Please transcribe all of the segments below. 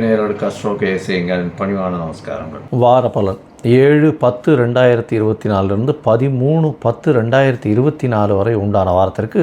நேயர்களுக்கு அஸ்ட்ரோ பணிவான நமஸ்காரங்கள் வார பலன் ஏழு பத்து ரெண்டாயிரத்தி இருபத்தி நாலுலேருந்து பதிமூணு பத்து ரெண்டாயிரத்தி இருபத்தி நாலு வரை உண்டான வாரத்திற்கு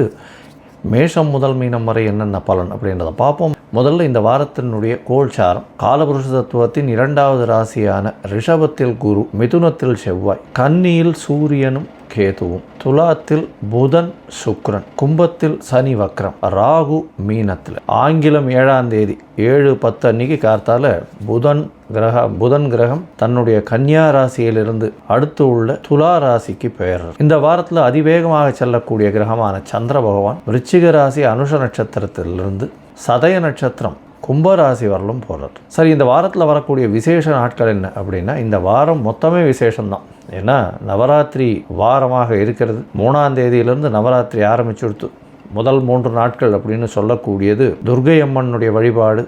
மேஷம் முதல் மீனம் வரை என்னென்ன பலன் அப்படின்றத பார்ப்போம். முதல்ல இந்த வாரத்தினுடைய கோல்சாரம் காலபுருஷ தத்துவத்தின் இரண்டாவது ராசியான ரிஷபத்தில் குரு மிதுனத்தில் செவ்வாய் கன்னியில் சூரியனும் கேதுவும் துலாத்தில் புதன் சுக்ரன் கும்பத்தில் சனி வக்ரம் ராகு மீனத்தில். ஆங்கிலம் ஏழாம் தேதி ஏழு பத்து அன்னைக்கு கார்த்தால புதன் கிரக புதன் கிரகம் தன்னுடைய கன்னியா ராசியிலிருந்து அடுத்து உள்ள துலா ராசிக்கு பெயர் இந்த வாரத்தில் அதிவேகமாக செல்லக்கூடிய கிரகமான சந்திர பகவான் விருச்சிக ராசி அனுஷ நட்சத்திரத்திலிருந்து சதய நட்சத்திரம் கும்பராசி வரலும் போகிறது சரி இந்த வாரத்தில் வரக்கூடிய விசேஷ நாட்கள் என்ன அப்படின்னா இந்த வாரம் மொத்தமே விசேஷம்தான். ஏன்னா நவராத்திரி வாரமாக இருக்கிறது. மூணாம் தேதியிலிருந்து நவராத்திரி ஆரம்பிச்சுடுத்து முதல் மூன்று நாட்கள் அப்படின்னு சொல்லக்கூடியது துர்கை அம்மனுடைய வழிபாடு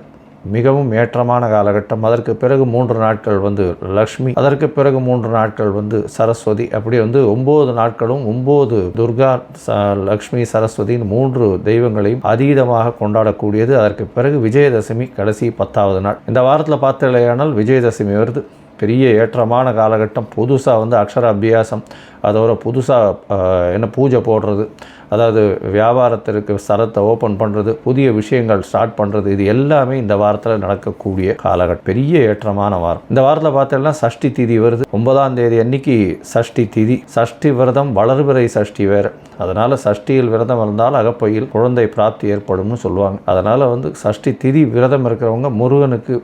மிகவும் ஏற்றமான காலகட்டம். அதற்கு பிறகு மூன்று நாட்கள் வந்து லக்ஷ்மி அதற்கு பிறகு மூன்று நாட்கள் வந்து சரஸ்வதி. அப்படி வந்து ஒம்பது நாட்களும் ஒம்பது துர்கா ச லக்ஷ்மி சரஸ்வதியின் மூன்று தெய்வங்களையும் அதீதமாக கொண்டாடக்கூடியது. அதற்கு பிறகு விஜயதசமி கடைசி பத்தாவது நாள். இந்த வாரத்தில் பார்த்தலையானால் விஜயதசமி வருது. பெரிய ஏற்றமான காலகட்டம். புதுசாக வந்து அக்ஷர அபியாசம் அதோட புதுசாக என்ன பூஜை போடுறது. அதாவது வியாபாரத்திற்கு சரத்தை ஓப்பன் பண்ணுறது புதிய விஷயங்கள் ஸ்டார்ட் பண்ணுறது இது எல்லாமே இந்த வாரத்தில் நடக்கக்கூடிய காலகட்டம் பெரிய ஏற்றமான வாரம். இந்த வாரத்தில் பார்த்தீங்கன்னா சஷ்டி திதி வருது. ஒன்பதாம் தேதி அன்னைக்கு சஷ்டி திதி. சஷ்டி விரதம் வளர்பிறை சஷ்டி வேறு. அதனால் சஷ்டியில் விரதம் இருந்தால் அகப்பையில் குழந்தை பிராப்தி ஏற்படும்னு சொல்லுவாங்க. அதனால் வந்து சஷ்டி திதி விரதம் இருக்கிறவங்க முருகனுக்கு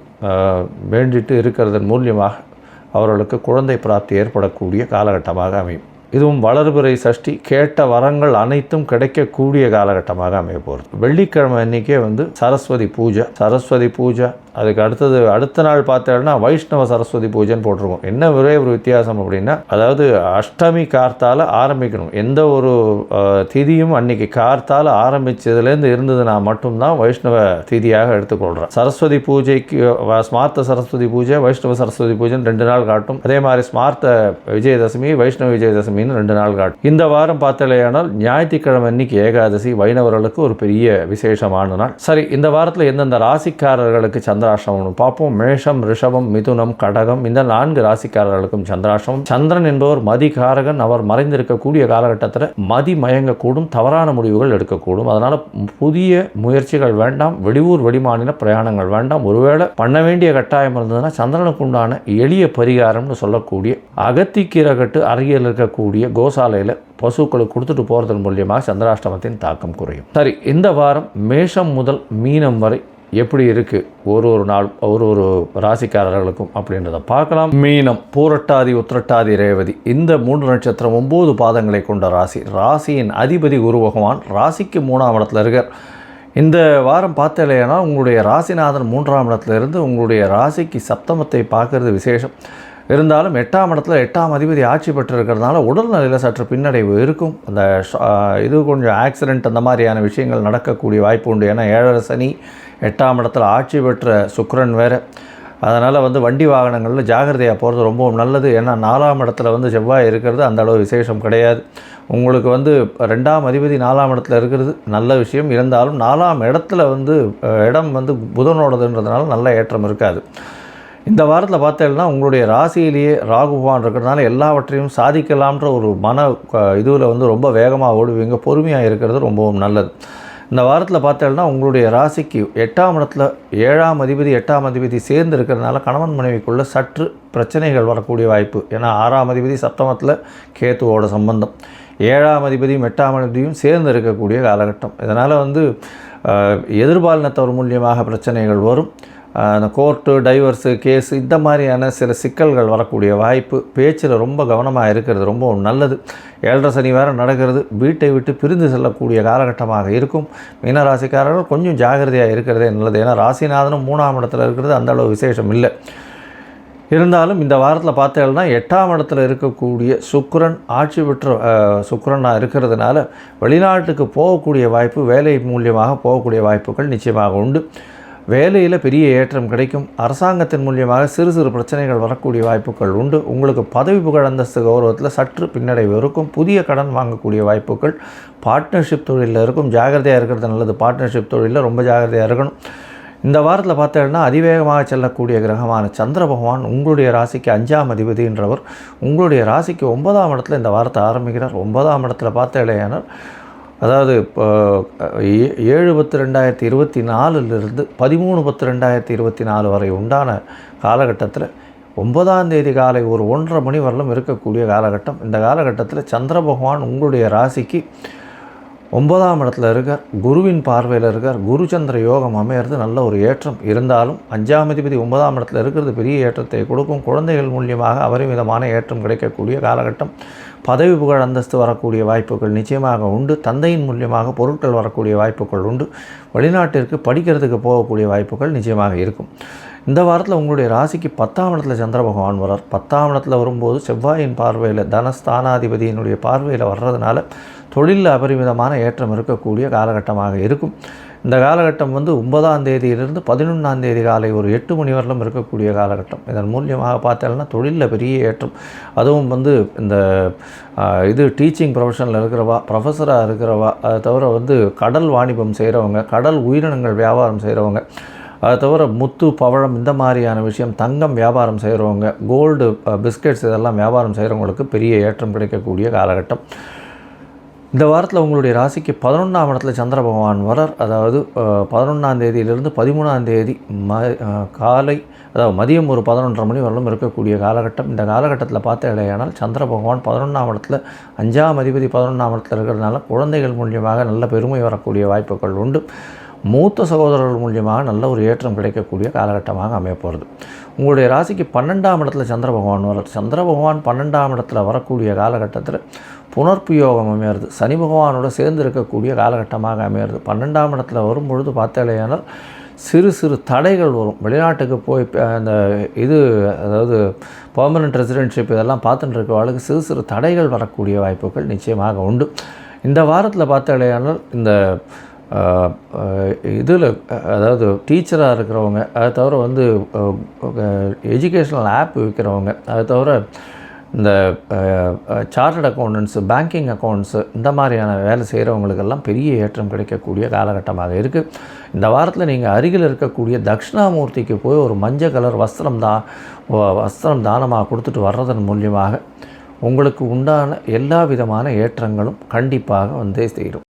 வேண்டிட்டு இருக்கிறதன் மூலியமாக அவர்களுக்கு குழந்தை பிராப்தி ஏற்படக்கூடிய காலகட்டமாக அமையும். இதுவும் வளர்பிறை சஷ்டி கேட்ட வரங்கள் அனைத்தும் கிடைக்கக்கூடிய காலகட்டமாக அமைய போகிறது. வெள்ளிக்கிழமை அன்னைக்கே வந்து சரஸ்வதி பூஜை சரஸ்வதி பூஜை அதுக்கு அடுத்தது அடுத்த நாள் பார்த்தேன்னா வைஷ்ணவ சரஸ்வதி பூஜைன்னு போட்டிருக்கோம். என்ன ஒரே ஒரு வித்தியாசம் அப்படின்னா அதாவது அஷ்டமி கார்த்தால் ஆரம்பிக்கணும். எந்த ஒரு திதியும் அன்னைக்கு கார்த்தால் ஆரம்பித்ததுலேருந்து இருந்ததுன்னா மட்டும்தான் வைஷ்ணவ திதியாக எடுத்துக்கொள்கிறேன் சரஸ்வதி பூஜைக்கு ஸ்மார்த்த சரஸ்வதி பூஜை வைஷ்ணவ சரஸ்வதி பூஜைன்னு ரெண்டு நாள் காட்டும். அதே மாதிரி ஸ்மார்த்த விஜயதசமி வைஷ்ணவ விஜயதசமின்னு ரெண்டு நாள் காட்டும். இந்த வாரம் பார்த்தலையானால் ஞாயிற்றுக்கிழமை அன்னைக்கு ஏகாதசி வைணவர்களுக்கு ஒரு பெரிய விசேஷமான நாள். சரி இந்த வாரத்தில் எந்தெந்த ராசிக்காரர்களுக்கு சந்திராஷ்டமம் பார்ப்போம். மேஷம் ரிஷபம் மிதுனம் கடகம் இந்த நான்கு ராசிக்காரர்களுக்கும் சந்திராசிரமம். சந்திரன் என்பவர் மதிகாரகன். அவர் மறைந்திருக்கக்கூடிய காலகட்டத்தில் மதி மயங்கக்கூடும் தவறான முடிவுகள் எடுக்கக்கூடும். அதனால் புதிய முயற்சிகள் வேண்டாம் வெளியூர் வெளிமாநில பிரயாணங்கள் வேண்டாம். ஒருவேளை பண்ண வேண்டிய கட்டாயம் இருந்ததுன்னா சந்திரனுக்கு உண்டான எளிய பரிகாரம்னு சொல்லக்கூடிய அகத்திக்கீரகட்டு அருகில் இருக்கக்கூடிய கோசாலையில் பசுக்களுக்கு கொடுத்துட்டு போகிறதன் மூலியமாக சந்திராஷ்டமத்தின் தாக்கம் குறையும். சரி இந்த வாரம் மேஷம் முதல் மீனம் வரை எப்படி இருக்கு ஒரு ஒரு நாள் ஒரு ஒரு ராசிக்காரர்களுக்கும் அப்படின்றத பார்க்கலாம். மீனம் பூரட்டாதி உத்திரட்டாதி ரேவதி. இந்த மூன்று நட்சத்திரம் ஒம்பது பாதங்களை கொண்ட ராசி. ராசியின் அதிபதி குரு பகவான் ராசிக்கு மூணாம் இடத்துல இருக்கார். இந்த வாரம் பார்த்தலையானா உங்களுடைய ராசிநாதன் மூன்றாம் இடத்துல இருந்து உங்களுடைய ராசிக்கு சப்தமத்தை பார்க்கறது விசேஷம். இருந்தாலும் எட்டாம் இடத்துல எட்டாம் அதிபதி ஆட்சி பெற்று இருக்கிறதுனால உடல்நிலையில் சற்று பின்னடைவு இருக்கும். அந்த இது கொஞ்சம் ஆக்சிடெண்ட் அந்த மாதிரியான விஷயங்கள் நடக்கக்கூடிய வாய்ப்பு உண்டு. ஏன்னா ஏழரை சனி எட்டாம் இடத்துல ஆட்சி பெற்ற சுக்கரன் வேறு. அதனால் வந்து வண்டி வாகனங்களில் ஜாகிரதையாக போகிறது ரொம்பவும் நல்லது. ஏன்னா நாலாம் இடத்துல வந்து செவ்வாய் இருக்கிறது அந்த அளவு விசேஷம் கிடையாது. உங்களுக்கு வந்து ரெண்டாம் அதிபதி நாலாம் இடத்துல இருக்கிறது நல்ல விஷயம். இருந்தாலும் நாலாம் இடத்துல வந்து இடம் வந்து புதனோடதுன்றதுனால நல்ல ஏற்றம் இருக்காது. இந்த வாரத்தில் பார்த்தேன்னா உங்களுடைய ராசியிலேயே ராகு பகவான் இருக்கிறதுனால எல்லாவற்றையும் சாதிக்கலாம்ன்ற ஒரு மன இதுவில் வந்து ரொம்ப வேகமாக ஓடுவீங்க. பொறுமையாக இருக்கிறது ரொம்பவும் நல்லது. இந்த வாரத்தில் பார்த்தேன்னா உங்களுடைய ராசிக்கு எட்டாம் இடத்துல ஏழாம் அதிபதி எட்டாம் அதிபதி சேர்ந்து இருக்கிறதுனால கணவன் மனைவிக்குள்ளே சற்று பிரச்சனைகள் வரக்கூடிய வாய்ப்பு. ஏன்னா ஆறாம் அதிபதி சப்தமத்தில் கேத்துவோட சம்பந்தம். ஏழாம் அதிபதியும் எட்டாம் அதிபதியும் சேர்ந்து இருக்கக்கூடிய காலகட்டம். இதனால் வந்து அஹ், எதிர்பாலினத்தவர் மூலியமாக பிரச்சனைகள் வரும். அந்த கோர்ட்டு டைவர்ஸு கேஸ் இந்த மாதிரியான சில சிக்கல்கள் வரக்கூடிய வாய்ப்பு பேச்சில் ரொம்ப கவனமாக இருக்கிறது ரொம்ப நல்லது. ஏழரை சனி வேறு நடக்கிறது வீட்டை விட்டு பிரிந்து செல்லக்கூடிய காலகட்டமாக இருக்கும். மீனராசிக்காரர்கள் கொஞ்சம் ஜாகிரதையாக இருக்கிறதே நல்லது. ஏன்னா ராசிநாதனும் மூணாம் இடத்துல இருக்கிறது அந்தளவு விசேஷம் இல்லை. இருந்தாலும் இந்த வாரத்தில் பார்த்தீங்கன்னா எட்டாம் இடத்துல இருக்கக்கூடிய சுக்கரன் ஆட்சி பெற்ற சுக்கரனாக இருக்கிறதுனால வெளிநாட்டுக்கு போகக்கூடிய வாய்ப்பு வேலை மூலியமாக போகக்கூடிய வாய்ப்புகள் நிச்சயமாக உண்டு. வேலையில் பெரிய ஏற்றம் கிடைக்கும். அரசாங்கத்தின் மூலியமாக சிறு சிறு பிரச்சனைகள் வரக்கூடிய வாய்ப்புகள் உண்டு. உங்களுக்கு பதவி புகழ் அந்தஸ்து கௌரவத்தில் சற்று பின்னடைவு இருக்கும். புதிய கடன் வாங்கக்கூடிய வாய்ப்புகள். பார்ட்னர்ஷிப் தொழிலில் இருக்கும். ஜாகிரதையாக இருக்கிறது நல்லது. பார்ட்னர்ஷிப் தொழிலில் ரொம்ப ஜாகிரதையாக இருக்கணும். இந்த வாரத்தில் பார்த்தீங்கன்னா அதிவேகமாக செல்லக்கூடிய கிரகமான சந்திர பகவான் உங்களுடைய ராசிக்கு அஞ்சாம் அதிபதின்றவர். உங்களுடைய ராசிக்கு ஒன்பதாம் இடத்துல இந்த வாரத்தை ஆரம்பிக்கிறார். ஒன்பதாம் இடத்துல பார்த்தேடையானால் அதாவது இப்போ ஏ- ஏழு பத்து ரெண்டாயிரத்தி இருபத்தி நாலுலேருந்து பதிமூணு பத்து ரெண்டாயிரத்தி இருபத்தி நாலு வரை உண்டான காலகட்டத்தில் ஒன்பதாம் தேதி காலை ஒரு ஒன்றரை மணி வரலும் இருக்கக்கூடிய காலகட்டம். இந்த காலகட்டத்தில் சந்திர பகவான் உங்களுடைய ராசிக்கு ஒன்பதாம் இடத்துல இருக்கார். குருவின் பார்வையில் இருக்கார். குரு சந்திர யோகம் அமையிறது நல்ல ஒரு ஏற்றம். இருந்தாலும் அஞ்சாம் அதிபதி ஒன்பதாம் இடத்துல இருக்கிறது பெரிய ஏற்றத்தை கொடுக்கும். குழந்தைகள் மூலியமாக அபரிமிதமான ஏற்றம் கிடைக்கக்கூடிய காலகட்டம். பதவி புகழ் அந்தஸ்து வரக்கூடிய வாய்ப்புகள் நிச்சயமாக உண்டு. தந்தையின் மூலியமாக பொருட்கள் வரக்கூடிய வாய்ப்புகள் உண்டு. வெளிநாட்டிற்கு படிக்கிறதுக்கு போகக்கூடிய வாய்ப்புகள் நிச்சயமாக இருக்கும். இந்த வாரத்தில் உங்களுடைய ராசிக்கு பத்தாம் இடத்துல சந்திர பகவான் வரார் பத்தாம் இடத்துல வரும்போது செவ்வாயின் பார்வையில் தனஸ்தானாதிபதியினுடைய பார்வையில் வர்றதுனால தொழிலில் அபரிமிதமான ஏற்றம் இருக்கக்கூடிய காலகட்டமாக இருக்கும். இந்த காலகட்டம் வந்து ஒன்பதாம் தேதியிலிருந்து பதினொன்றாம் தேதி காலை ஒரு எட்டு மணி வரலும் இருக்கக்கூடிய காலகட்டம். இதன் மூலியமாக பார்த்தோம்னா தொழிலில் பெரிய ஏற்றம். அதுவும் வந்து இந்த இது டீச்சிங் ப்ரொஃபஷனில் இருக்கிறவா ப்ரொஃபஸராக இருக்கிறவா அதை தவிர வந்து கடல் வாணிபம் செய்கிறவங்க கடல் உயிரினங்கள் வியாபாரம் செய்கிறவங்க அதை தவிர முத்து பவழம் இந்த மாதிரியான விஷயம் தங்கம் வியாபாரம் செய்கிறவங்க கோல்டு பிஸ்கெட்ஸ் இதெல்லாம் வியாபாரம் செய்கிறவங்களுக்கு பெரிய ஏற்றம் கிடைக்கக்கூடிய காலகட்டம். இந்த வாரத்தில் உங்களுடைய ராசிக்கு பதினொன்றாம் இடத்துல சந்திர பகவான் வரார் அதாவது பதினொன்றாம் தேதியிலிருந்து பதிமூணாம் தேதி ம காலை அதாவது மதியம் ஒரு பதினொன்றரை மணி வரலும் இருக்கக்கூடிய காலகட்டம். இந்த காலகட்டத்தில் பார்த்த இடையானால் சந்திர பகவான் பதினொன்றாம் இடத்துல அஞ்சாம் அதிபதி பதினொன்றாம் இடத்துல இருக்கிறதுனால குழந்தைகள் மூலியமாக நல்ல பெருமை வரக்கூடிய வாய்ப்புகள் உண்டு. மூத்த சகோதரர்கள் மூலியமாக நல்ல ஒரு ஏற்றம் கிடைக்கக்கூடிய காலகட்டமாக அமையப்போகிறது உங்களுடைய ராசிக்கு பன்னெண்டாம் இடத்துல சந்திர பகவான் வர சந்திர பகவான் பன்னெண்டாம் இடத்துல வரக்கூடிய காலகட்டத்தில் புனர்ப்பு யோகம் அமையிறது. சனி பகவானோட சேர்ந்து இருக்கக்கூடிய காலகட்டமாக அமையிறது. பன்னெண்டாம் இடத்துல வரும்பொழுது பார்த்தாலேயானால் சிறு சிறு தடைகள் வரும். வெளிநாட்டுக்கு போய் அந்த இது அதாவது பர்மனெண்ட் ரெசிடென்ஷிப் இதெல்லாம் பார்த்துட்டு இருக்கவளுக்கு சிறு சிறு தடைகள் வரக்கூடிய வாய்ப்புகள் நிச்சயமாக உண்டு. இந்த வாரத்தில் பார்த்தாலேயானால் இந்த இதில் அதாவது டீச்சராக இருக்கிறவங்க அதை தவிர வந்து எஜுகேஷ்னல் ஆப் விற்கிறவங்க அதை தவிர இந்த சார்ட் அக்கௌண்டன்ஸு பேங்கிங் அக்கௌண்ட்ஸு இந்த மாதிரியான வேலை செய்கிறவங்களுக்கெல்லாம் பெரிய ஏற்றம் கிடைக்கக்கூடிய காலகட்டமாக இருக்குது இந்த வாரத்தில் நீங்கள் அருகில் இருக்கக்கூடிய தட்சிணாமூர்த்திக்கு போய் ஒரு மஞ்சள் கலர் வஸ்திரம் தான் வஸ்திரம் தானமாக கொடுத்துட்டு வர்றதன் மூலியமாக உங்களுக்கு உண்டான எல்லா விதமான ஏற்றங்களும் கண்டிப்பாக வந்தே சேரும்.